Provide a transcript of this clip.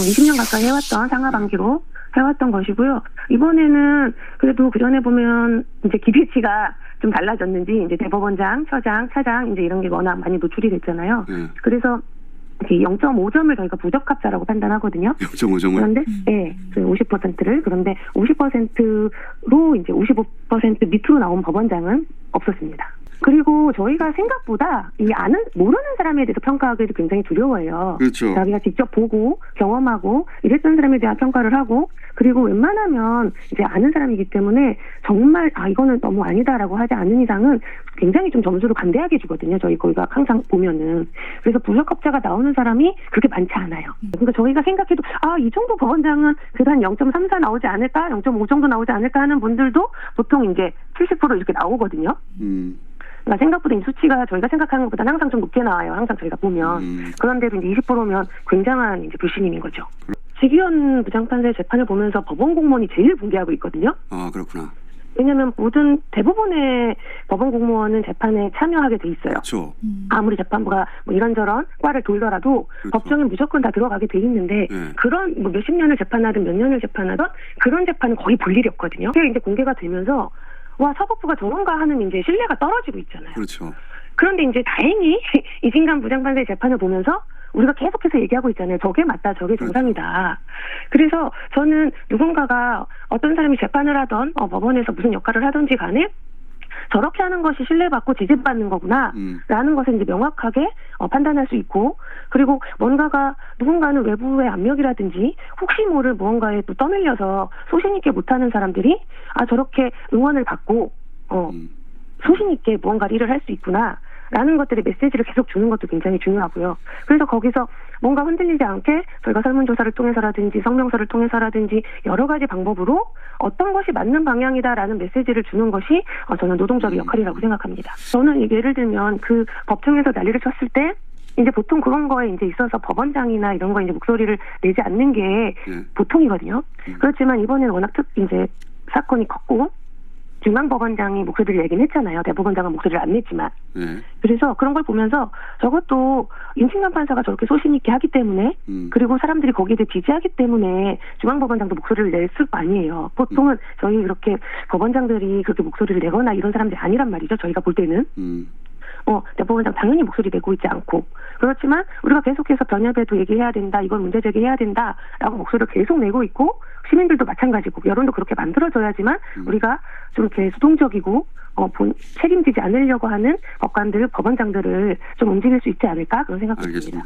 20년 가까이 해왔던 상하반기로 해왔던 것이고요. 이번에는 그래도 그 전에 보면 이제 기대치가 좀 달라졌는지 이제 대법원장, 처장, 차장 이제 이런 게 워낙 많이 노출이 됐잖아요. 네. 그래서 0.5점을 저희가 부적합자라고 판단하거든요. 0.5점을 그런데 예, 그 50%를 그런데 50%로 이제 55% 밑으로 나온 법원장은 없었습니다. 그리고 저희가 생각보다 이 아는 모르는 사람에 대해서 평가하기도 굉장히 두려워해요. 그렇죠. 자기가 직접 보고 경험하고 이랬던 사람에 대한 평가를 하고 그리고 웬만하면 이제 아는 사람이기 때문에 정말 아 이거는 너무 아니다라고 하지 않는 이상은 굉장히 좀 점수를 관대하게 주거든요. 저희 거기가 항상 보면은 그래서 부적합자가 나오는 사람이 그렇게 많지 않아요. 그러니까 저희가 생각해도 아 이 정도 법원장은 그래도 한0.34 나오지 않을까, 0.5 정도 나오지 않을까 하는 분들도 보통 이제 70% 이렇게 나오거든요. 음. 그러니까 생각보다 이 수치가 저희가 생각하는 것보다 항상 좀 높게 나와요. 항상 저희가 보면. 음. 그런데도 이제 20%면 굉장한 이제 불신임인 거죠. 지기현 부장판사의 재판을 보면서 법원 공무원이 제일 붕괴하고 있거든요. 아 그렇구나. 왜냐하면 모든 대부분의 법원 공무원은 재판에 참여하게 돼 있어요. 그렇죠. 아무리 재판부가 뭐 이런저런 과를 돌더라도 그렇죠. 법정에 무조건 다 들어가게 돼 있는데 네. 그런 뭐 몇십 년을 재판하든 몇 년을 재판하든 그런 재판은 거의 볼 일이 없거든요. 그게 이제 공개가 되면서 와 사법부가 저런가 하는 이제 신뢰가 떨어지고 있잖아요. 그렇죠. 그런데 이제 다행히 이진감 부장판사의 재판을 보면서 우리가 계속해서 얘기하고 있잖아요. 저게 맞다, 저게 그렇죠. 정상이다. 그래서 저는 누군가가 어떤 사람이 재판을 하던 어, 법원에서 무슨 역할을 하든지 간에 저렇게 하는 것이 신뢰받고 지지받는 거구나. 음. 라는 것을 이제 명확하게 어, 판단할 수 있고 그리고 뭔가가 누군가는 외부의 압력이라든지 혹시 모를 무언가에 또 떠밀려서 소신 있게 못하는 사람들이 아 저렇게 응원을 받고 어 음. 소신 있게 무언가를 일을 할 수 있구나. 라는 것들의 메시지를 계속 주는 것도 굉장히 중요하고요. 그래서 거기서 뭔가 흔들리지 않게 저희가 설문조사를 통해서라든지 성명서를 통해서라든지 여러 가지 방법으로 어떤 것이 맞는 방향이다라는 메시지를 주는 것이 어, 저는 노동적인 역할이라고 생각합니다. 저는 예를 들면 그 법정에서 난리를 쳤을 때 이제 보통 그런 거에 이제 있어서 법원장이나 이런 거 이제 목소리를 내지 않는 게 네. 보통이거든요. 음. 그렇지만 이번에는 워낙 특 이제 사건이 컸고 중앙법원장이 목소리를 내긴 했잖아요. 대법원장은 목소리를 안 냈지만. 네. 그래서 그런 걸 보면서 저것도 임신관 판사가 저렇게 소신 있게 하기 때문에 음. 그리고 사람들이 거기에 대해 지지하기 때문에 중앙법원장도 목소리를 냈을 거 아니에요. 보통은 저희 이렇게 법원장들이 그렇게 목소리를 내거나 이런 사람들이 아니란 말이죠. 저희가 볼 때는. 음. 어, 대법원장 당연히 목소리 내고 있지 않고. 그렇지만 우리가 계속해서 변협에도 얘기해야 된다, 이걸 문제 제기해야 된다, 라고 목소리를 계속 내고 있고, 시민들도 마찬가지고, 여론도 그렇게 만들어져야지만 음. 우리가 좀 이렇게 수동적이고, 어, 본, 책임지지 않으려고 하는 법관들, 법원장들을 좀 움직일 수 있지 않을까? 그런 생각이 듭니다.